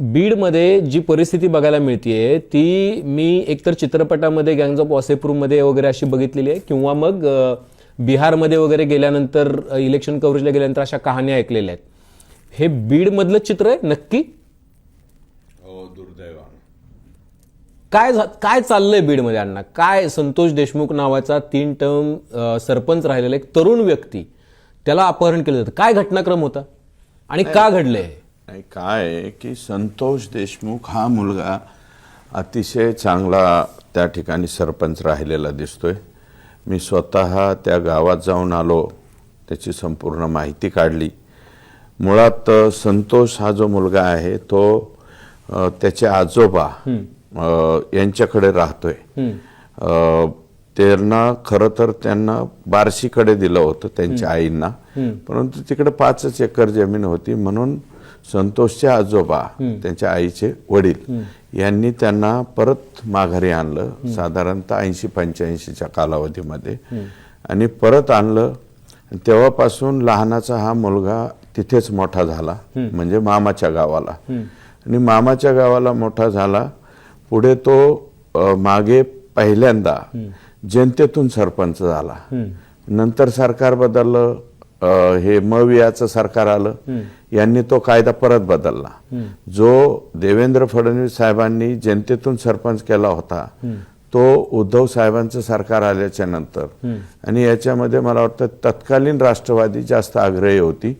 बीडमध्ये जी परिस्थिती बघायला मिळतीये ती मी एकतर चित्रपटामध्ये गँग्स ऑफ वॉसेपूरमध्ये वगैरे अशी बघितलेली आहे किंवा मग बिहारमध्ये वगैरे गेल्यानंतर इलेक्शन कव्हरेजला गेल्यानंतर अशा कहाण्या ऐकलेल्या आहेत. हे बीडमधलं चित्र आहे नक्की? हो दुर्दैवानं. काय काय चाललंय बीडमध्ये अण्णा? काय संतोष देशमुख नावाचा तीन टर्म सरपंच राहिलेला एक तरुण व्यक्ती त्याला अपहरण केलं जातं. काय घटनाक्रम होता? आणि का घडलंय? हे? नाही काय आहे की संतोष देशमुख हा मुलगा अतिशय चांगला त्या ठिकाणी सरपंच राहिलेला दिसतोय. मी स्वतः त्या गावात जाऊन आलो त्याची संपूर्ण माहिती काढली. मुळात संतोष हा जो मुलगा आहे तो त्याचे आजोबा यांच्याकडे राहतोय. त्यांना खरं तर त्यांना बार्शीकडे दिलं होतं त्यांच्या आईंना. परंतु तिकडे पाचच एकर जमीन होती म्हणून संतोषचे आजोबा त्यांच्या आईचे वडील यांनी त्यांना परत माघारी आणलं साधारणतः ऐंशी पंच्याऐंशीच्या कालावधीमध्ये. आणि परत आणलं तेव्हापासून लहानाचा हा मुलगा तिथेच मोठा झाला म्हणजे मामाच्या गावाला. आणि मामाच्या गावाला मोठा झाला पुढे तो मागे पहिल्यांदा जनतेतून सरपंच झाला. नंतर सरकार बदललं हे मवियाचं सरकार आलं यांनी तो कायदा परत बदलला. जो देवेंद्र फडणवीस साहेबांनी जनतेतून सरपंच केला होता तो उद्धव साहेबांचं सरकार आल्याच्यानंतर. आणि याच्यामध्ये मला वाटतं तत्कालीन राष्ट्रवादी जास्त आग्रही होती.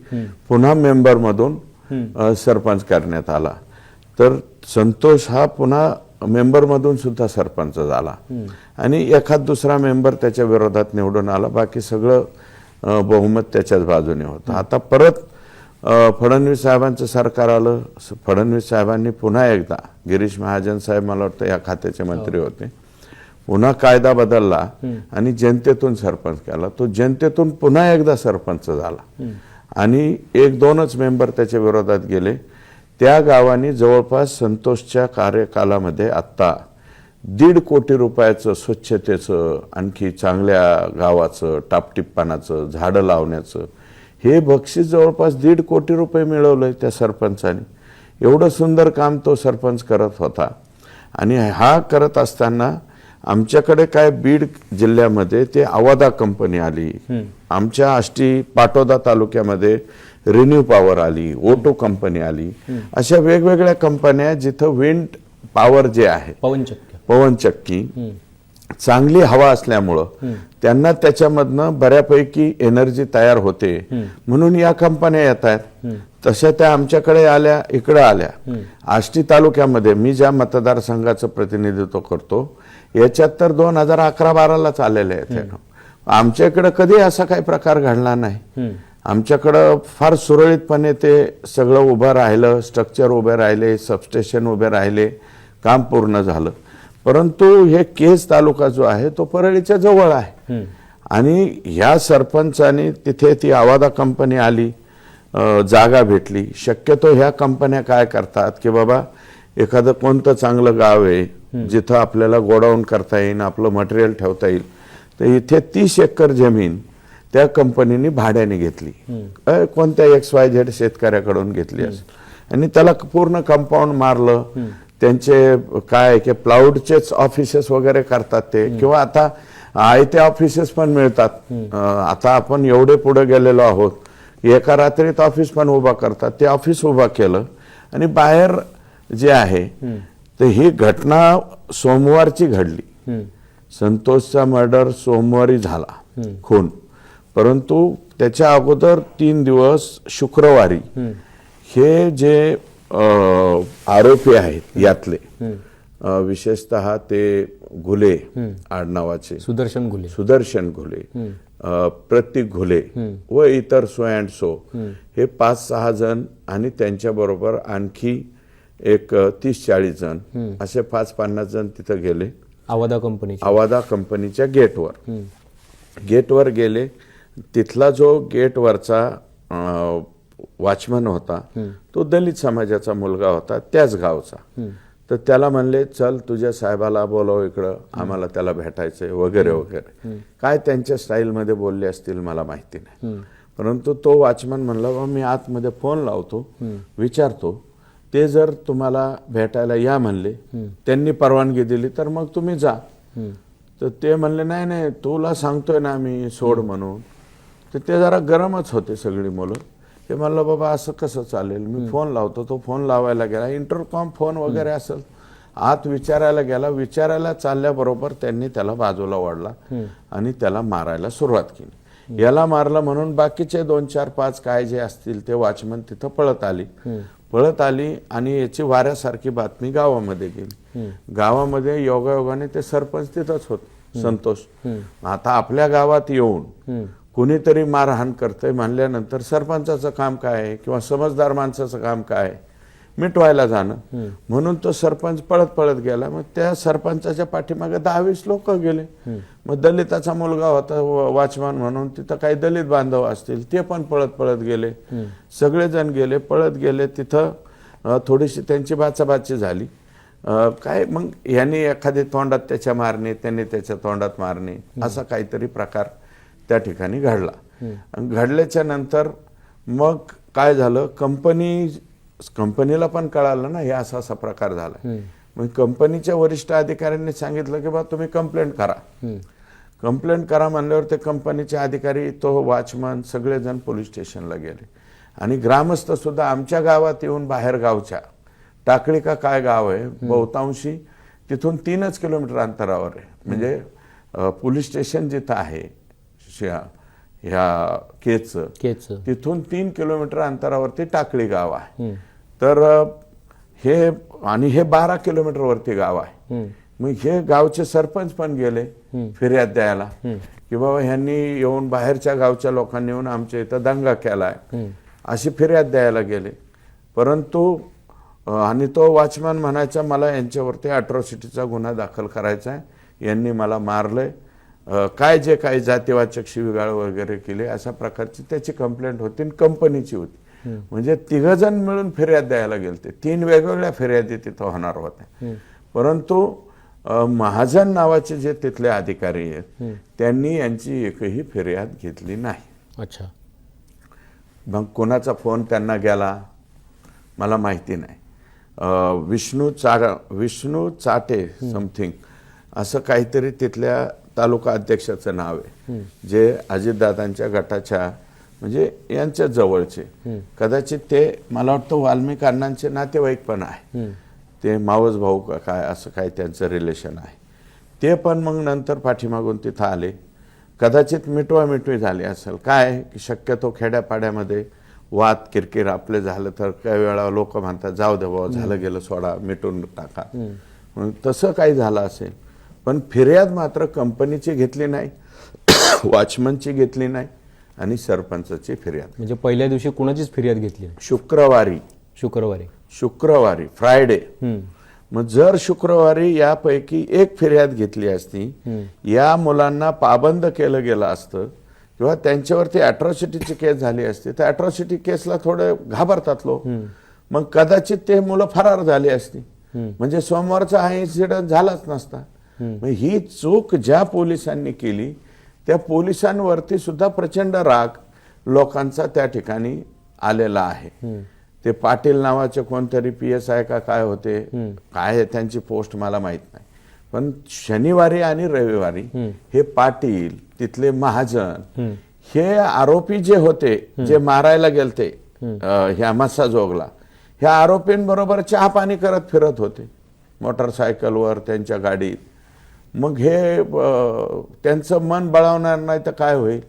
पुन्हा मेंबर मधून अ, सरपंच करण्यात आला. तर संतोष हा पुन्हा मेंबर मधून सुद्धा सरपंच झाला. आणि एखाद दुसरा मेंबर त्याच्या विरोधात निवडून आला. बाकी सगळं बहुमत त्याच्याच बाजूने होतं. आता परत फडणवीस साहेबांचं सरकार आलं फडणवीस साहेबांनी पुन्हा एकदा गिरीश महाजन साहेब मला वाटतं या खात्याचे मंत्री होते पुन्हा कायदा बदलला आणि जनतेतून सरपंच केला. तो जनतेतून पुन्हा एकदा सरपंच झाला. आणि एक दोनच मेंबर त्याच्या विरोधात गेले. त्या गावाने जवळपास संतोषच्या कार्यकालामध्ये आत्ता दीड कोटी रुपयाचं स्वच्छतेचं आणखी चांगल्या गावाचं टापटिप्पानाचं झाडं लावण्याचं हे बक्षीस जवळपास दीड कोटी रुपये मिळवलंय त्या सरपंचाने. एवढं सुंदर काम तो सरपंच करत होता. आणि हा करत असताना आमच्याकडे काय बीड जिल्ह्यामध्ये ते आवादा कंपनी आली. आमच्या आष्टी पाटोदा तालुक्यामध्ये रिन्यू पॉवर आली ओटो कंपनी आली. अशा वेगवेगळ्या कंपन्या जिथं विंड पॉवर जे आहे पवनचक्क्य पवनचक्की चांगली हवा असल्यामुळं त्यांना त्याच्यामधनं बऱ्यापैकी एनर्जी तयार होते. म्हणून या कंपन्या येत आहेत. तशा त्या आमच्याकडे आल्या इकडे आल्या. आष्टी तालुक्यामध्ये मी ज्या मतदारसंघाचं प्रतिनिधित्व करतो याच्यात तर दोन हजार अकरा बारालाच आलेले आहेत आमच्याकडे कधी असा काही प्रकार घडला नाही. आमच्याकडं फार सुरळीतपणे ते सगळं उभं राहिलं स्ट्रक्चर उभे राहिले सबस्टेशन उभे राहिले काम पूर्ण झालं. परंतु हे केज तालुका जो आहे तो परळीच्या जवळ आहे. आणि ह्या सरपंचाने तिथे ती आवादा कंपनी आली जागा भेटली. शक्यतो ह्या कंपन्या काय करतात की बाबा एखादं कोणतं चांगलं गाव आहे जिथं आपल्याला गोडाऊन करता येईल आपलं मटेरियल ठेवता येईल तर इथे तीस एकर जमीन त्या कंपनीने भाड्याने घेतली. कोणत्या एक्स वाय झेड शेतकऱ्याकडून घेतली आणि त्याला पूर्ण कंपाऊंड मारलं. त्यांचे काय की प्लाउडचेच ऑफिसेस वगैरे करतात ते. किंवा आता आयते ऑफिसेस पण मिळतात. आता आपण एवढे पुढे गेलेलो आहोत. एका रात्रीत ऑफिस पण उभा करतात. ते ऑफिस उभा केलं आणि बाहेर जे आहे तर ही घटना सोमवारची घडली. संतोषचा मर्डर सोमवारी झाला. खून. परंतु त्याच्या अगोदर तीन दिवस शुक्रवारी हे जे आरोपी आहेत यातले. विशेषतः ते घुले आडनावाचे सुदर्शन घुले. सुदर्शन घुले. प्रतीक घुले व इतर सो अँड सो. हे पाच सहा जण आणि त्यांच्या बरोबर आणखी एक तीस चाळीस जण. असे पाच पन्नास जण तिथं गेले. आवादा कंपनीची. आवादा कंपनीच्या गेटवर. गेटवर गेले. तिथला जो गेटवरचा वॉचमन होता. तो दलित समाजाचा मुलगा होता त्याच गावचा. तर त्याला म्हणले चल तुझ्या साहेबाला बोलव इकडं आम्हाला त्याला भेटायचंय वगैरे वगैरे. काय त्यांच्या स्टाईलमध्ये बोलले असतील मला माहिती नाही. परंतु तो वॉचमन म्हणला "बा, मी आतमध्ये फोन लावतो विचारतो. ते जर तुम्हाला भेटायला या म्हणले त्यांनी परवानगी दिली तर मग तुम्ही जा. तर ते म्हणले नाही नाही तुला सांगतोय ना मी सोड म्हणून. तर ते जरा गरमच होते सगळी मुलं. ते म्हणलं बाबा असं कसं चालेल? मी फोन लावतो तो फोन लावायला गेला. इंटरकॉम फोन वगैरे असेल आत विचारायला गेला. विचारायला चालल्याबरोबर त्यांनी त्याला बाजूला वाढला आणि त्याला मारायला सुरुवात केली. याला मारलं म्हणून बाकीचे दोन चार पाच काय जे असतील ते वॉचमन तिथं पळत आली. पळत आली आणि याची वाऱ्यासारखी बातमी गावामध्ये गेली. गावामध्ये योगायोगाने ते सरपंच तिथंच होत संतोष. आता आपल्या गावात येऊन कुणीतरी मारहाण करतंय म्हणल्यानंतर सरपंचाचं काम काय आहे किंवा समजदार माणसाचं काम काय आहे? मिटवायला जाणं. म्हणून तो सरपंच पळत पळत गेला. मग त्या सरपंचाच्या पाठीमागे दहावीस लोक गेले. मग दलिताचा मुलगा होता वॉचमॅन म्हणून तिथं काही दलित बांधव असतील ते पण पळत पळत गेले. सगळेजण गेले पळत गेले. तिथं थोडीशी त्यांची बाचाबाची झाली. काय मग यांनी एखादी तोंडात त्याच्या मारणे त्यांनी त्याच्या तोंडात मारणे असा काहीतरी प्रकार त्या ठिकाणी घडला. घडल्याच्या नंतर मग काय झालं? कंपनी कंपनीला पण कळालं ना हे असा असा प्रकार झाला मग कंपनीच्या वरिष्ठ अधिकाऱ्यांनी सांगितलं की बा तुम्ही कंप्लेंट करा. कंप्लेंट करा म्हणल्यावर ते कंपनीचे अधिकारी तो वॉचमन सगळेजण पोलीस स्टेशनला गेले. आणि ग्रामस्थ सुद्धा आमच्या गावात येऊन बाहेर गावच्या टाकळी का काय गाव आहे बहुतांशी तिथून तीनच किलोमीटर अंतरावर आहे. म्हणजे पोलीस स्टेशन जिथं आहे शा- ह्या केचं. केच. तिथून तीन किलोमीटर अंतरावरती टाकळी गाव आहे. तर हे आणि हे बारा किलोमीटर वरती गाव आहे. मग हे गावचे सरपंच पण गेले फिर्याद द्यायला. की बाबा ह्यांनी येऊन बाहेरच्या गावच्या लोकांनी येऊन आमच्या इथं दंगा केलाय. अशी फिर्याद द्यायला गेले. परंतु आणि तो वॉचमॅन म्हणायचा मला यांच्यावरती अट्रॉसिटीचा गुन्हा दाखल करायचा आहे. यांनी मला मारलंय. काय जे काही जातीवाचक शिवीगाळ वगैरे केले अशा प्रकारची त्याची कंप्लेंट होती आणि कंपनीची होती. म्हणजे तिघजण मिळून फिर्याद द्यायला गेलते. तीन वेगवेगळ्या फिर्यादी तिथं होणार होत्या. परंतु महाजन नावाचे जे तिथले अधिकारी आहेत त्यांनी यांची एकही फिर्याद घेतली नाही. अच्छा. मग कोणाचा फोन त्यांना गेला? मला माहिती नाही. विष्णू चा विष्णू चाटे समथिंग असं काहीतरी तिथल्या तालुका अध्यक्षाचं नाव आहे. जे अजितदादांच्या गटाच्या म्हणजे यांच्या जवळचे. कदाचित ते मला वाटतं वाल्मिक अण्णांचे नातेवाईक पण आहे. ते मावस भाऊ काय असं काय त्यांचं रिलेशन आहे. ते पण मग नंतर पाठीमागून तिथं आले. कदाचित मिटवा मिटवी झाली असेल. काय की शक्यतो खेड्यापाड्यामध्ये वाद किरकिर आपले झालं तर काही वेळा लोक म्हणतात जाऊ दे बाबा झालं गेलं सोडा मिटून टाका. तसं काही झालं असेल पण फिर्याद मात्र कंपनीची घेतली नाही वॉचमनची घेतली नाही आणि सरपंचाची फिर्याद. म्हणजे पहिल्या दिवशी कुणाचीच फिर्याद घेतली. शुक्रवारी. शुक्रवारी. शुक्रवारी फ्रायडे. मग जर शुक्रवारी यापैकी एक फिर्याद घेतली असती या मुलांना पाबंद केलं गेलं असतं किंवा त्यांच्यावरती अट्रॉसिटीची केस झाली असती तर अट्रॉसिटी केसला थोडे घाबरतात लोक. मग कदाचित ते मुलं फरार झाली असती. म्हणजे सोमवारचा हा इन्सिडेंट झालाच नसता. ही चूक ज्या पोलिसांनी केली त्या पोलिसांवरती सुद्धा प्रचंड राग लोकांचा त्या ठिकाणी आलेला आहे. ते पाटील नावाचे कोणतरी पी एस आय का काय होते काय त्यांची पोस्ट मला माहीत नाही. पण शनिवारी आणि रविवारी हे पाटील तिथले महाजन हे आरोपी जे होते जे मारायला गेलते ह्या मस्साजोगला ह्या आरोपींबरोबर चहा पाणी करत फिरत होते. मोटरसायकलवर त्यांच्या गाडीत. मग हे त्यांचं मन बळावणार नाही तर काय होईल?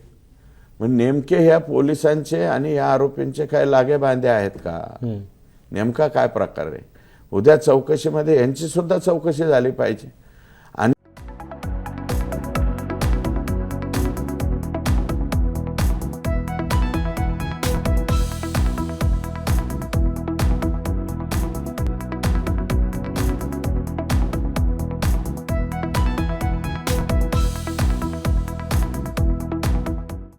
मग नेमके ह्या पोलिसांचे आणि या आरोपींचे काय लागे बांधे आहेत का? नेमका काय प्रकार आहे? उद्या चौकशीमध्ये यांची सुद्धा चौकशी झाली पाहिजे.